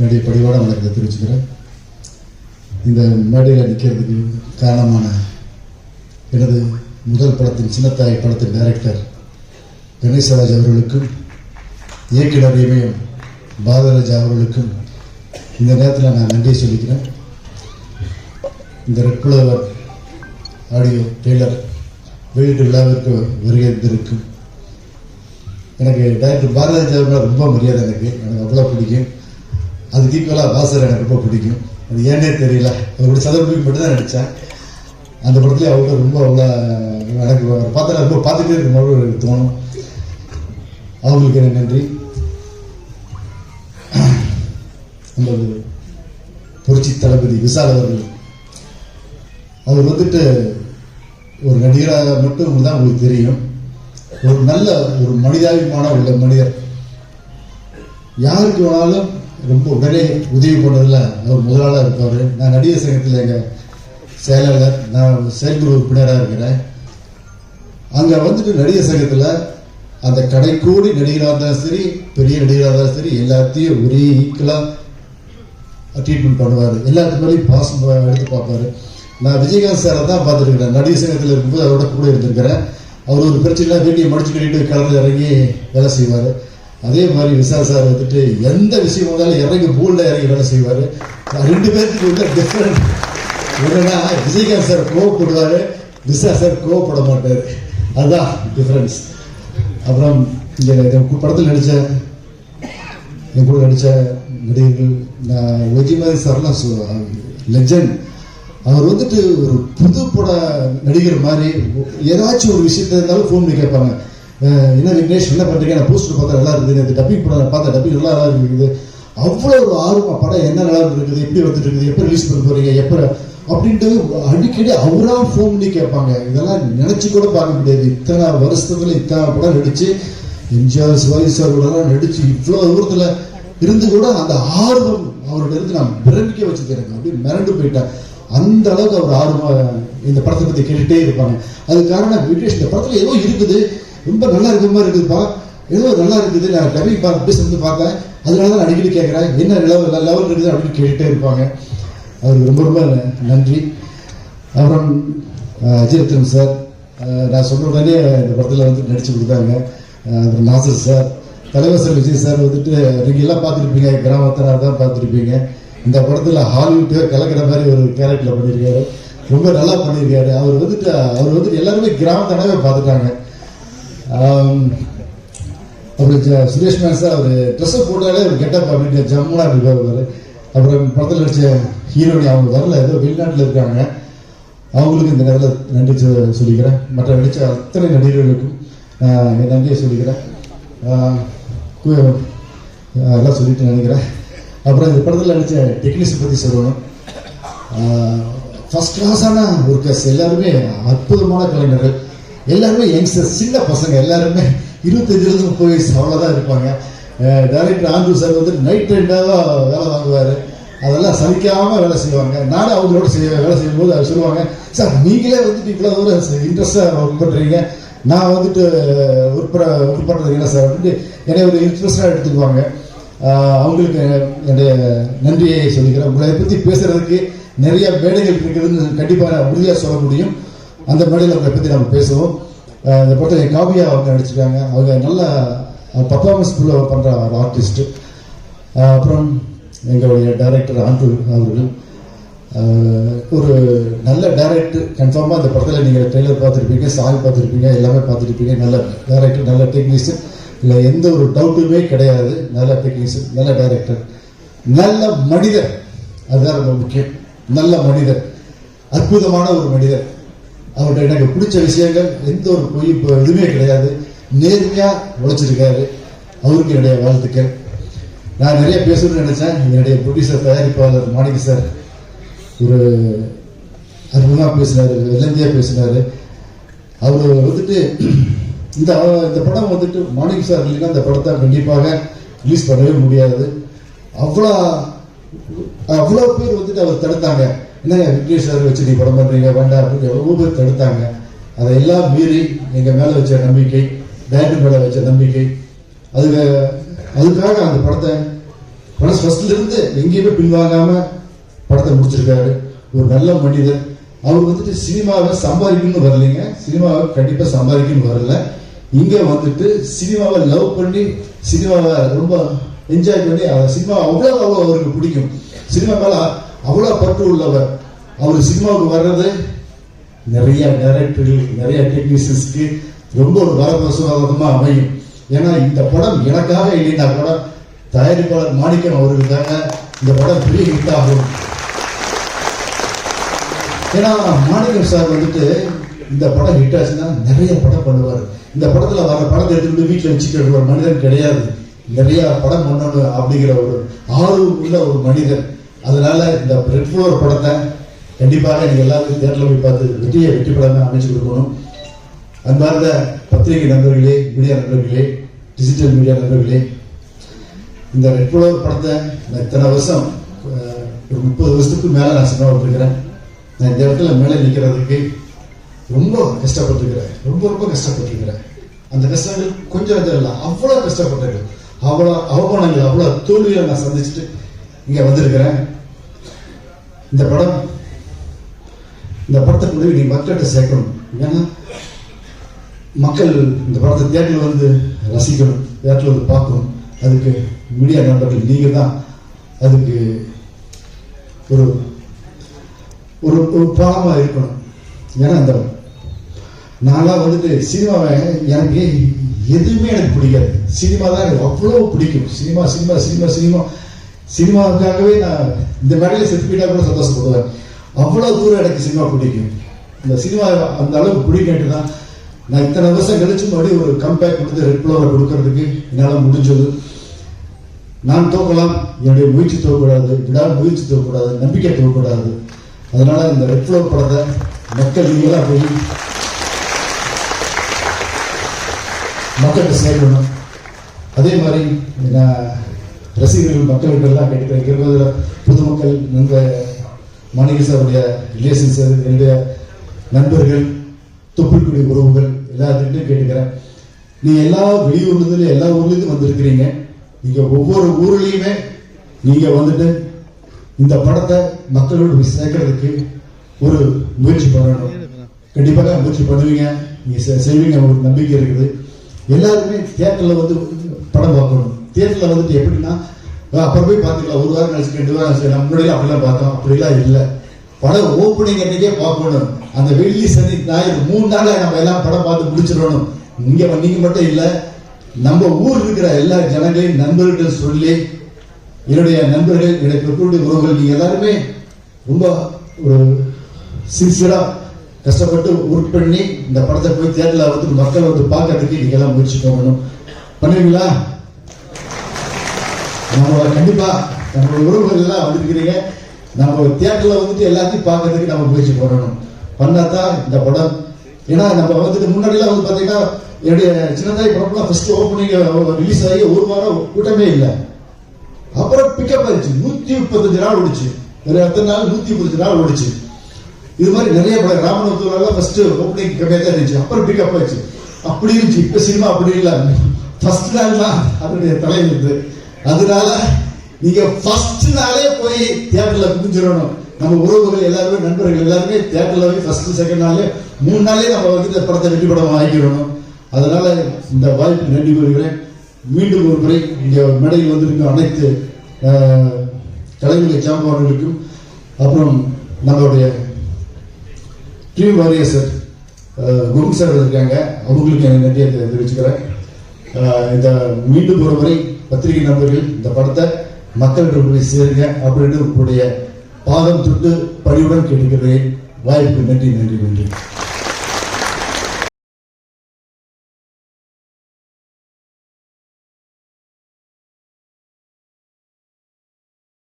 என்னுடைய படிவான வணக்கத்தை தெரிவிச்சுக்கிறேன். இந்த மேடையில் நிற்கிறதுக்கு காரணமான எனது முதல் படத்தின் சின்னத்தாய் படத்தின் டைரக்டர் கணேசராஜ் அவர்களுக்கும் இயக்குனர் இமயம் பாரதராஜ் அவர்களுக்கும் இந்த நேரத்தில் நான் நன்றி சொல்லிக்கிறேன். இந்த ரெட்குலவர் ஆடியோ டெய்லர் வெளியீட்டு விழாவிற்கு வருகின்றிருக்கும் எனக்கு டைரக்டர் பாரதிராஜ் அவர்கள் ரொம்ப மரியாதை எனக்கு. எனக்கு அவ்வளோ பிடிக்கும். அதுக்கு ஈக்குவலாக பாசர் எனக்கு ரொம்ப பிடிக்கும். அது ஏன்னே தெரியல. அவருடைய சதவீதம் மட்டும் தான் நடித்தேன் அந்த படத்துல அவங்க ரொம்ப அவ்வளோ எனக்கு பார்த்தா ரொம்ப பார்த்துட்டே இருக்கும் போது எனக்கு தோணும். அவங்களுக்கு எனக்கு நன்றி. நம்ம புரட்சி தளபதி விசால் அவர்கள். அவர் வந்துட்டு ஒரு நடிகராக மட்டும் தான் உங்களுக்கு தெரியும். ஒரு நல்ல ஒரு மனிதாபிமான உள்ள மனிதர். யாருக்கு வேணாலும் ரொம்ப உடனே உதவி பண்ணதில் அவர் முதலாளாக இருப்பார். நான் நடிகர் சங்கத்தில் எங்கள் செயலாளர் நான் செயற்குழு உறுப்பினராக இருக்கிறேன். அங்கே வந்துட்டு நடிகர் சங்கத்தில் அந்த கடைக்கூடி நடிகராக இருந்தாலும் சரி பெரிய நடிகராக இருந்தாலும் சரி எல்லாத்தையும் ஒரே ஈக்குவலாக ட்ரீட்மெண்ட் பண்ணுவார். எல்லாத்துக்கு மேலேயும் பாசம் எடுத்து பார்ப்பார். நான் விஜயகாந்த் சாரை தான் பார்த்துருக்கிறேன். நடிகர் சங்கத்தில் இருக்கும்போது அவரோட கூட இருந்திருக்கிறேன். அவர் ஒரு பிரச்சனைலாம் வேட்டியை மடிச்சு கட்டிட்டு கலந்து இறங்கி வேலை செய்வார். அதே மாதிரி விசா சார் வந்துட்டு எந்த விஷயம் வந்தாலும் இறங்கி பூலில் இறங்கி வேலை செய்வார். ரெண்டு பேர்த்துக்கு வந்து டிஃப்ரெண்ட் என்னன்னா விஜயகாந்த் சார் கோவப்படுவார் விசா சார் கோவப்பட மாட்டார். அதுதான் டிஃப்ரென்ஸ் அப்புறம் இங்கே படத்தில் நடித்த என் கூட நடித்த நடிகர்கள் நான் மாதிரி சார்லாம் லெஜண்ட் அவர் வந்துட்டு ஒரு புது பட நடிகர் மாதிரி ஏதாச்சும் ஒரு விஷயத்த இருந்தாலும் ஃபோன் பண்ணி கேட்பாங்க. என்ன விக்னேஷ் என்ன பண்ணுறீங்க நான் போஸ்டர் பார்த்தா நல்லா இருக்குது. நேற்று டப்பிங் படம் நான் பார்த்தேன் டப்பிங் நல்லா நல்லா இருக்குது. அவ்வளோ ஒரு ஆர்வமாக படம் என்ன நல்லா இருக்குது எப்படி வந்துட்டு இருக்குது எப்போ ரிலீஸ் பண்ண போறீங்க எப்போ அப்படின்ட்டு அடிக்கடி அவராக ஃபோன் பண்ணி கேட்பாங்க. இதெல்லாம் நினச்சி கூட பார்க்க முடியாது. இத்தனை வருஷத்துல இத்தனை படம் நடிச்சு எம்ஜிஆர் சிவாஜி சார் கூடலாம் நடிச்சு இவ்வளோ தூரத்தில் இருந்து கூட அந்த ஆர்வம் அவரோட இருந்து நான் பிரமிக்க வச்சுக்கிறேன். எனக்கு அப்படியே மிரண்டு போயிட்டேன். அந்த அளவுக்கு அவர் ஆர்வம் இந்த படத்தை பற்றி கேட்டுகிட்டே இருப்பாங்க. அது காரணம் விக்னேஷ் இந்த படத்தில் ஏதோ இருக்குது. ரொம்ப நல்லா இருக்கிற மாதிரி இருக்குதுப்பா ஏதோ நல்லா இருக்குது. நான் டபிங் பார்த்து வந்து பார்த்தேன். அதனால தான் அடிக்கடி கேட்குறேன். என்ன லெவல் லெவல் இருக்குது அப்படின்னு கேட்டுட்டே இருப்பாங்க. அவருக்கு ரொம்ப ரொம்ப நன்றி. அப்புறம் அஹ், சார் நான் சொன்ன உடனே இந்த படத்தில் வந்து நடித்து கொடுத்தாங்க. அப்புறம் நாசர் சார் தலைவர் சார் விஜய் சார் வந்துட்டு நீங்கள் எல்லாம் பார்த்துருப்பீங்க. கிராமத்தினார் தான் பார்த்துருப்பீங்க. இந்த படத்தில் ஹாலிவுட்டே கலக்கிற மாதிரி ஒரு கேரக்டரில் பண்ணியிருக்காரு. ரொம்ப நல்லா பண்ணியிருக்காரு. அவர் வந்துட்டு அவர் வந்துட்டு எல்லாருமே கிராமத்தானவே பார்த்துட்டாங்க. அப்புறம் சுரேஷ் மேன் சார் அவர் ட்ரெஸ்ஸை போட்டாலே ஒரு கெட்டப் அப்படின்னு ஜம்முனா இருக்கார் அவரு அப்புறம் படத்தில் நடிச்ச ஹீரோனி அவங்க வரல ஏதோ வெளிநாட்டில் இருக்காங்க. அவங்களுக்கு இந்த நேரத்தில் நன்றி சொல்லிக்கிறேன். மற்ற நடித்த அத்தனை நடிகர்களுக்கும் என் நன்றியை சொல்லிக்கிறேன். எல்லாம் சொல்லிட்டு நினைக்கிறேன். அப்புறம் இந்த படத்தில் நடித்த டெக்னீஷியன் பற்றி சொல்லணும். ஃபஸ்ட் கிளாஸான ஒர்க்கர்ஸ் எல்லாருமே அற்புதமான கலைஞர்கள். எல்லாருமே யங்ஸ்டர்ஸ் சின்ன பசங்க எல்லாருமே இருபத்தஞ்சிலிருந்து முப்பது வயசு அவ்வளோதான் இருப்பாங்க. டைரக்டர் ஆண்டு சார் வந்து நைட் ரெண்டாக வேலை வாங்குவார். அதெல்லாம் சலிக்காமல் வேலை செய்வாங்க. நானும் அவங்களோட செய்ய வேலை செய்யும்போது அவர் சொல்லுவாங்க சார் நீங்களே வந்துட்டு இவ்வளோ தூரம் இன்ட்ரெஸ்டாக ஒர்க் பண்ணுறீங்க நான் வந்துட்டு ஒர்க் பண்ண ஒர்க் பண்ணுறது என்ன சார் வந்துட்டு என்னை ஒரு இன்ட்ரெஸ்டாக எடுத்துக்குவாங்க. அவங்களுக்கு என்னுடைய நன்றியை சொல்லிக்கிறேன். உங்களை பற்றி பேசுகிறதுக்கு நிறைய வேலைகள் இருக்குதுன்னு கண்டிப்பாக உறுதியாக சொல்ல முடியும். அந்த மேடையில் அவங்களை பற்றி நம்ம பேசுவோம். ஆஹ் இந்த படத்தில் என் காவியா அவங்க நடிச்சிருக்காங்க. அவங்க நல்ல பர்ஃபார்மன்ஸ் பண்ணுற ஒரு ஆர்டிஸ்ட்டு அப்புறம் எங்களுடைய டைரக்டர் ஆண்டு அவர்கள். ஒரு நல்ல டைரக்டர் கன்ஃபார்மாக அந்த படத்தில் நீங்கள் ட்ரெய்லர் பார்த்துருப்பீங்க சாங் பார்த்துருப்பீங்க எல்லாமே பார்த்துருப்பீங்க. நல்ல டைரக்டர் நல்ல டெக்னீஷியன் இல்லை எந்த ஒரு டவுட்டுமே கிடையாது. நல்ல டெக்னீஷியன் நல்ல டைரக்டர் நல்ல மனிதர். அதுதான் ரொம்ப முக்கியம். நல்ல மனிதர். அற்புதமான ஒரு மனிதர். அவர்கிட்ட எனக்கு பிடிச்ச விஷயங்கள் எந்த ஒரு பொய் இப்போ எதுவுமே கிடையாது. நேர்மையாக உழைச்சிருக்காரு. அவருக்கு என்னுடைய வாழ்த்துக்கள். நான் நிறைய பேசணும்னு நினைச்சேன். என்னுடைய ப்ரொடியூசர் தயாரிப்பாளர் மாணிக்க சார் ஒரு அற்புதமாக பேசினார் வெள்ளந்தியாக பேசினார். அவர் வந்துட்டு இந்த இந்த படம் வந்துட்டு மாணிக் சார் இல்லைன்னா இந்த படத்தை கண்டிப்பாக ரிலீஸ் பண்ணவே முடியாது. அவ்வளோ அவ்வளோ பேர் வந்துட்டு அவர் தடுத்தாங்க. என்னங்க விக்னேஷ் வச்சு நீ படம் பண்ணுறீங்க வேண்டாம் அப்படின்னு எவ்வளோ பேர் தடுத்தாங்க அதையெல்லாம் மீறி எங்கள் மேலே வச்ச நம்பிக்கை டேரக்டர் மேலே வச்ச நம்பிக்கை. அதுக்கு அதுக்காக அந்த படத்தை படம் ஃபஸ்ட்லேருந்து எங்கேயுமே பின்வாங்காமல் படத்தை முடிச்சிருக்காரு. ஒரு நல்ல மனிதர். அவர் வந்துட்டு சினிமாவை சம்பாதிக்கணும்னு வரலைங்க. சினிமாவை கண்டிப்பாக சம்பாதிக்கணும்னு வரல. இங்கே வந்துட்டு சினிமாவை லவ் பண்ணி சினிமாவை ரொம்ப என்ஜாய் பண்ணி அவர் சினிமா அவ்வளோ அவ்வளோ அவருக்கு பிடிக்கும். சினிமா மேலே அவ்வளோ பற்று உள்ளவர். அவர் சினிமாவுக்கு வர்றது நிறைய டைரக்டர்கள் நிறைய டெக்னீஷியன்ஸ்க்கு ரொம்ப ஒரு வரப்பிரசாதமாக அமையும். ஏன்னா இந்த படம் எனக்காக இல்லைன்னா கூட தயாரிப்பாளர் மாணிக்கம் அவர்களுக்காக இந்த படம் பெரிய ஹிட் ஆகும். ஏன்னா மாணிக்கம் சார் வந்துட்டு இந்த படம் ஹிட் ஆச்சுன்னா நிறைய படம் பண்ணுவார். இந்த படத்தில் வர படத்தை எடுத்துக்கிட்டு வீட்டில் வச்சுக்கிட்டு ஒரு மனிதன் கிடையாது. நிறையா படம் பண்ணணும் அப்படிங்கிற ஒரு ஆர்வம் உள்ள ஒரு மனிதன். அதனால இந்த ரெட் ஃப்ளோர் படத்தை கண்டிப்பாக நீங்கள் எல்லாருக்கும் தேட்டரில் போய் பார்த்து வெற்றியை வெற்றி படமாக அமைச்சு கொடுக்கணும். அன்பார்ந்த பத்திரிகை நண்பர்களே மீடியா நண்பர்களே டிஜிட்டல் மீடியா நண்பர்களே இந்த ரெட் ஃப்ளோர் படத்தை நான் இத்தனை வருஷம் ஒரு முப்பது வருஷத்துக்கு மேலே நான் சினிமா விட்டுருக்கிறேன் நான் இந்த இடத்துல மேலே நிற்கிறதுக்கு ரொம்ப கஷ்டப்பட்டுருக்கிறேன். ரொம்ப ரொம்ப கஷ்டப்பட்டுருக்கிறேன். அந்த கஷ்டங்கள் கொஞ்சம் கொஞ்சம் இல்லை அவ்வளோ கஷ்டப்பட்டிருக்கேன் அவ்வளோ அவமானங்கள் அவ்வளோ தோல்வியை நான் சந்திச்சுட்டு இங்கே வந்திருக்கிறேன் இந்த படம் இந்த படத்தை கொண்டு நீ மக்கள்கிட்ட சேர்க்கணும். ஏன்னா மக்கள் இந்த படத்தை தேட்டரில் வந்து ரசிக்கணும் தேட்டரில் வந்து பார்க்கணும். அதுக்கு மீடியா நண்பர்கள் நீங்கள் தான் அதுக்கு ஒரு ஒரு ஒரு பாலமாக இருக்கணும். ஏன்னா அந்த நான்லாம் வந்துட்டு சினிமாவை எனக்கு எதுவுமே எனக்கு பிடிக்காது. சினிமா தான் எனக்கு அவ்வளோ பிடிக்கும். Cinema cinema cinema cinema. சினிமாவுக்காகவே நான் இந்த மேடையில் செத்து போயிட்டா கூட சந்தோஷப்படுவேன் அவ்வளோ தூரம் எனக்கு சினிமா பிடிக்கும். இந்த சினிமா அந்த அளவுக்கு பிடிக்கிட்டு தான் நான் இத்தனை வருஷம் கழிச்சு மறுபடியும் ஒரு கம்பேக் கொடுத்து ரெட் ஃப்ளோரை கொடுக்கறதுக்கு என்னால் முடிஞ்சது. நான் தோக்கலாம் என்னுடைய முயற்சி தோக்கக்கூடாது விடாத முயற்சி தோக்கக்கூடாது நம்பிக்கை தோக்கக்கூடாது அதனால இந்த ரெட் ஃப்ளோர் படத்தை மக்கள் நீங்களாக போய் மக்கள்கிட்ட சேர்க்கணும் அதே மாதிரி நான் ரசிகர்கள் மக்கள்கிட்ட எல்லாம் கேட்கிறேன் இருபதுல பொதுமக்கள் இந்த மாணிக சாருடைய ரிலேஷன்ஸ் என்னுடைய நண்பர்கள் தொப்புள்குடி உறவுகள் எல்லாத்துக்கிட்டையும் கேட்டுக்கிறேன். நீ எல்லா வெளியூர்லேருந்து எல்லா ஊர்லேருந்து வந்திருக்கிறீங்க. நீங்க ஒவ்வொரு ஊர்லேயுமே நீங்க வந்துட்டு இந்த படத்தை மக்களோடு போய் சேர்க்கறதுக்கு ஒரு முயற்சி பண்ணணும். கண்டிப்பாக முயற்சி பண்ணுவீங்க. நீங்க செ- செய்வீங்க. ஒரு நம்பிக்கை இருக்குது. எல்லாருமே தேட்டரில் வந்து படம் பார்க்கணும். தியேட்டரில் வந்துட்டு எப்படின்னா அப்புறம் போய் பார்த்துக்கலாம். ஒரு வாரம் கழிச்சு ரெண்டு வாரம் கழிச்சு நம்ம அப்படிலாம் பார்த்தோம். அப்படிலாம் இல்லை. படம் ஓப்பனிங் அன்னைக்கே பார்க்கணும். அந்த வெள்ளி சனி ஞாயிறு மூணு நாளில் நம்ம எல்லாம் படம் பார்த்து முடிச்சிடணும். இங்கே நீங்கள் மட்டும் இல்லை. நம்ம ஊர் இருக்கிற எல்லா ஜனங்களையும் நண்பர்கள் சொல்லி என்னுடைய நண்பர்கள் என்னுடைய பெற்றோருடைய உறவுகள் நீங்கள் எல்லாருமே ரொம்ப ஒரு சின்சியராக கஷ்டப்பட்டு ஒர்க் பண்ணி இந்த படத்தை போய் தேட்டர்ல வந்து மக்கள் வந்து பார்க்கறதுக்கு நீங்கள் எல்லாம் முயற்சி பண்ணணும். பண்ணுவீங்களா? நம்ம கண்டிப்பா நம்ம உறவுகள் எல்லாம் வந்திருக்கிறீங்க நம்ம தியேட்டர்ல வந்துட்டு எல்லாத்தையும் பார்க்கறதுக்கு நம்ம முயற்சி பண்ணணும். பண்ணாதான் இந்த படம். ஏன்னா நம்ம வந்துட்டு முன்னாடிலாம் வந்து பாத்தீங்கன்னா என்னுடைய சின்னதாய் படம்லாம் ஃபர்ஸ்ட் ஓப்பனிங் ரிலீஸ் ஆகி ஒரு வாரம் கூட்டமே இல்லை. அப்புறம் பிக்கப் ஆயிடுச்சு. நூத்தி முப்பத்தஞ்சு நாள் ஓடிச்சு. ஒரு எத்தனை நாள்? நூத்தி முப்பத்தஞ்சு நாள் ஓடிச்சு. இது மாதிரி நிறைய படம். ராமநாதபுரம் ஃபர்ஸ்ட் ஓப்பனிங் கம்மியாக தான் இருந்துச்சு. அப்புறம் பிக்கப் ஆயிடுச்சு. அப்படி இருந்துச்சு. இப்போ சினிமா அப்படி இல்லை. ஃபர்ஸ்ட் நாள் தான் அதனுடைய தலையிலிருந்து அதனால நீங்க ஃபர்ஸ்ட் நாளே போய் தியேட்டர்ல குதிஞ்சிடணும் நம்ம உறவுகள் எல்லாருமே நண்பர்கள் எல்லாருமே தியேட்டர்ல போய் ஃபர்ஸ்ட் செகண்ட் நாளே மூணு நாளே நம்ம வந்து இந்த படத்தை வெற்றி படம் வாங்கிடணும் அதனால இந்த வாய்ப்பு நன்றி கூறுகிறேன். மீண்டும் ஒரு முறை இங்கே மேடையில் வந்திருக்கும் அனைத்து அஹ், சாம்பவர்களுக்கும் அப்புறம் நம்மளுடைய team Warrier sir Guru sir இருக்காங்க. அவங்களுக்கு என் நன்றியை தெ- தெரிவிச்சுக்கிறேன் இந்த மீண்டும் ஒரு முறை பத்திரிகை நண்பர்கள் இந்த படத்தை மக்கள்கிட்ட போய் சேருங்க அப்படின்னு உங்களுடைய பாதம் தொட்டு பணியுடன் கேட்டுக்கிறேன். வாய்ப்பு நன்றி நன்றி நன்றி.